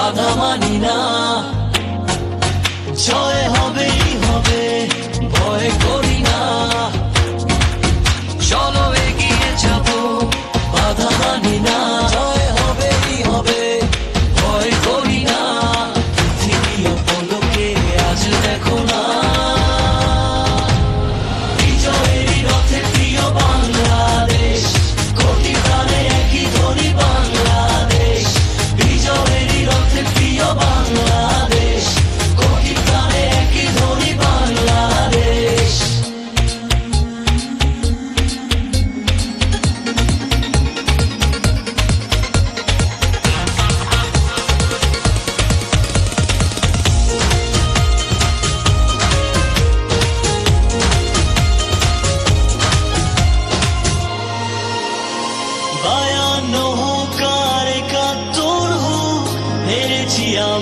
বাধা মানি না। জয়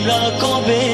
আমরা কবে